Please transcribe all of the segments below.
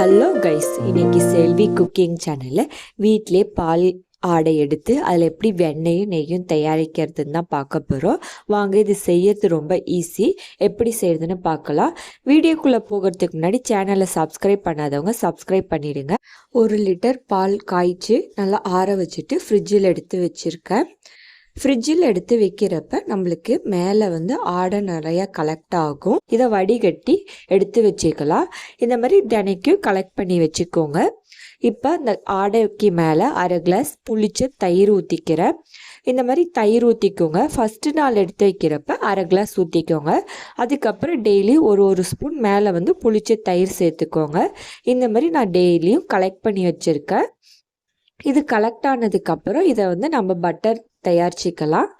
Hello guys இன்னைக்கு செல்வி cooking சேனலில் வீட்டிலே பால் ஆடை எடுத்து அதில் எப்படி வெண்ணெயும் நெய்யும் தயாரிக்கிறதுன்னு தான் பார்க்க போகிறோம் வாங்க இது செய்யறது ரொம்ப ஈஸி எப்படி செய்யறதுன்னு பார்க்கலாம். வீடியோக்குள்ளே போகிறதுக்கு முன்னாடி சேனலை சப்ஸ்கிரைப் பண்ணாதவங்க சப்ஸ்கிரைப் பண்ணிடுங்க. ஒரு லிட்டர் பால் காய்ச்சி நல்லா ஆற வச்சுட்டு ஃப்ரிட்ஜில் எடுத்து வச்சுருக்கேன். ஃப்ரிட்ஜில் எடுத்து வைக்கிறப்ப நம்மளுக்கு மேலே வந்து ஆடை நிறையா கலெக்ட் ஆகும். இதை வடிகட்டி எடுத்து வச்சுக்கலாம். இந்த மாதிரி தினைக்கும் கலெக்ட் பண்ணி வச்சுக்கோங்க. இப்போ அந்த ஆடைக்கு மேலே அரை கிளாஸ் புளிச்ச தயிர் ஊற்றிக்கிறேன் இந்த மாதிரி தயிர் ஊற்றிக்கோங்க ஃபஸ்ட்டு நாள் எடுத்து வைக்கிறப்ப அரை கிளாஸ் ஊற்றிக்கோங்க அதுக்கப்புறம் டெய்லி ஒரு ஒரு ஸ்பூன் மேலே வந்து புளிச்ச தயிர் சேர்த்துக்கோங்க. இந்த மாதிரி நான் டெய்லியும் கலெக்ட் பண்ணி வச்சுருக்கேன். இது கலெக்ட் ஆனதுக்கப்புறம் இதை வந்து நம்ம பட்டர் தயாரிச்சிக்கலாம்.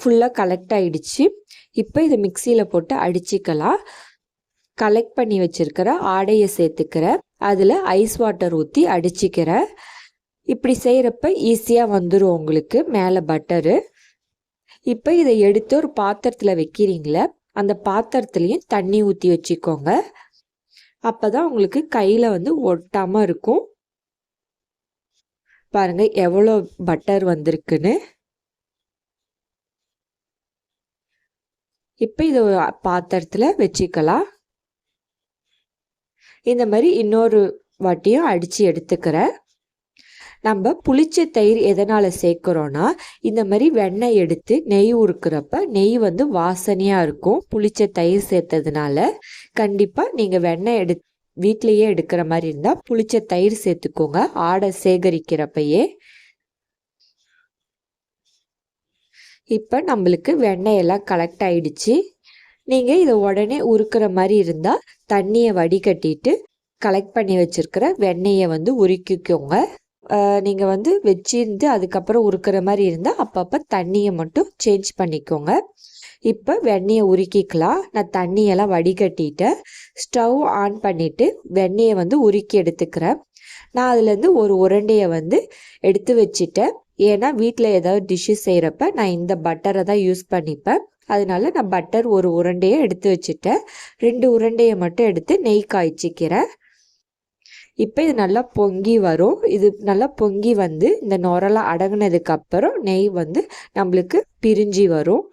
ஃபுல்லாக கலெக்ட் ஆகிடுச்சு இப்போ இதை மிக்சியில் போட்டு அடிச்சிக்கலாம். கலெக்ட் பண்ணி வச்சுருக்கிற ஆடையை சேர்த்துக்கிறேன் அதில் ஐஸ் வாட்டர் ஊற்றி அடிச்சிக்கிறேன் இப்படி செய்கிறப்ப ஈஸியாக வந்துடும் உங்களுக்கு மேலே பட்டரு இப்போ இதை எடுத்து ஒரு பாத்திரத்தில் வைக்கிறீங்களே அந்த பாத்திரத்துலேயும் தண்ணி ஊற்றி வச்சுக்கோங்க. அப்போ தான் உங்களுக்கு கையில் வந்து ஒட்டாமல் இருக்கும். பாருங்கள் எவ்வளோ பட்டர் வந்திருக்குன்னு. இப்போ இதை பாத்திரத்தில் வச்சுக்கலாம். இந்த மாதிரி இன்னொரு வாட்டியும் அடித்து எடுத்துக்கிறேன் நம்ம புளிச்ச தயிர் எதனால் சேர்க்குறோன்னா இந்த மாதிரி வெண்ணெய் எடுத்து நெய் உருக்குறப்ப நெய் வந்து வாசனையாக இருக்கும். புளிச்ச தயிர் சேர்த்ததுனால கண்டிப்பாக நீங்கள் வெண்ணெய் எடு வீட்லேயே எடுக்கிற மாதிரி இருந்தால் புளிச்ச தயிர் சேர்த்துக்கோங்க. ஆடை சேகரிக்கிறப்பையே. இப்போ நம்மளுக்கு வெண்ணெயெல்லாம் கலெக்ட் ஆயிடுச்சு. நீங்கள் இதை உடனே உருக்கிற மாதிரி இருந்தால் தண்ணியை வடிகட்டிட்டு கலெக்ட் பண்ணி வச்சுருக்கிற வெண்ணெயை வந்து உருக்கிக்கோங்க. நீங்கள் வந்து வச்சிருந்து அதுக்கப்புறம் உருக்கிற மாதிரி இருந்தால் அப்பப்போ தண்ணியை மட்டும் சேஞ்ச் பண்ணிக்கோங்க. இப்போ வெண்ணெயை உருக்கிக்கலாம். நான் தண்ணியெல்லாம் வடிகட்டிட்டேன் ஸ்டவ் ஆன் பண்ணிவிட்டு வெண்ணெயை வந்து உருக்கி எடுத்துக்கிறேன். நான் அதுலேருந்து ஒரு உருண்டையை வந்து எடுத்து வச்சுட்டேன். ஏன்னா வீட்டில் ஏதாவது டிஷ்ஷு செய்கிறப்ப நான் இந்த பட்டரை தான் யூஸ் பண்ணிப்பேன். அதனால நான் பட்டர் ஒரு உருண்டையை எடுத்து வச்சுட்டேன். ரெண்டு உருண்டையை மட்டும் எடுத்து நெய் காய்ச்சிக்கிறேன். இப்போ இது நல்லா பொங்கி வரும். இது நல்லா பொங்கி வந்து இந்த நுரெல்லாம் அடங்கினதுக்கப்புறம் நெய் வந்து நம்மளுக்கு பிரிஞ்சு வரும்.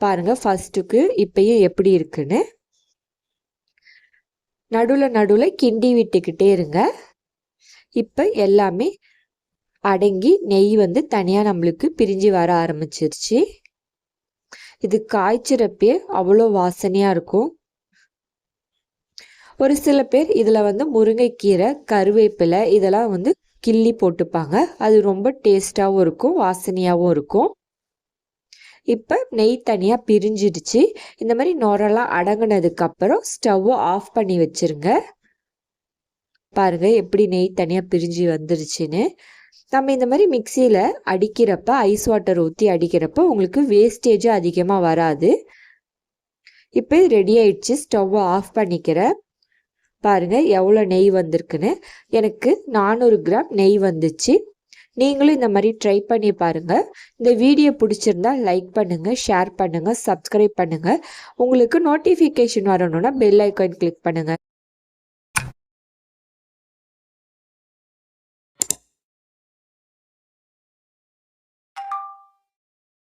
பாருங்கள் ஃபர்ஸ்ட்டுக்கு இப்பயும் எப்படி இருக்குன்னு. நடுவில் நடுவில் கிண்டி விட்டுக்கிட்டே இருங்க. இப்போ எல்லாமே அடங்கி நெய் வந்து தனியாக நம்மளுக்கு பிரிஞ்சு வர ஆரம்பிச்சிருச்சு. இது காய்ச்சிறப்பே அவ்வளோ வாசனையாக இருக்கும். ஒரு சில பேர் இதில் வந்து முருங்கைக்கீரை கருவேப்பிலை இதெல்லாம் வந்து கிள்ளி போட்டுப்பாங்க. அது ரொம்ப டேஸ்ட்டாகவும் இருக்கும் வாசனையாகவும் இருக்கும். இப்போ நெய் தனியாக பிரிஞ்சிடுச்சு. இந்த மாதிரி நுரெல்லாம் அடங்கினதுக்கப்புறம் ஸ்டவ்வை ஆஃப் பண்ணி வச்சுருங்க. பாருங்கள் எப்படி நெய் தனியாக பிரிஞ்சு வந்துருச்சுன்னு. நம்ம இந்த மாதிரி மிக்சியில் அடிக்கிறப்ப ஐஸ் வாட்டர் ஊற்றி அடிக்கிறப்ப உங்களுக்கு வேஸ்டேஜ் அதிகமாக வராது. இப்போ ரெடி ஆயிடுச்சு. ஸ்டவ்வை ஆஃப் பண்ணிக்கிறேன் பாருங்கள் எவ்வளோ நெய் வந்திருக்குன்னு. எனக்கு நானூறு கிராம் நெய் வந்துச்சு. நீங்களும் இந்த மாதிரி ட்ரை பண்ணி பாருங்கள் இந்த வீடியோ பிடிச்சிருந்தா லைக் பண்ணுங்கள் ஷேர் பண்ணுங்கள் சப்ஸ்கிரைப் பண்ணுங்கள் உங்களுக்கு நோட்டிஃபிகேஷன் வரணும்னா பெல் ஐக்கான் கிளிக் பண்ணுங்கள்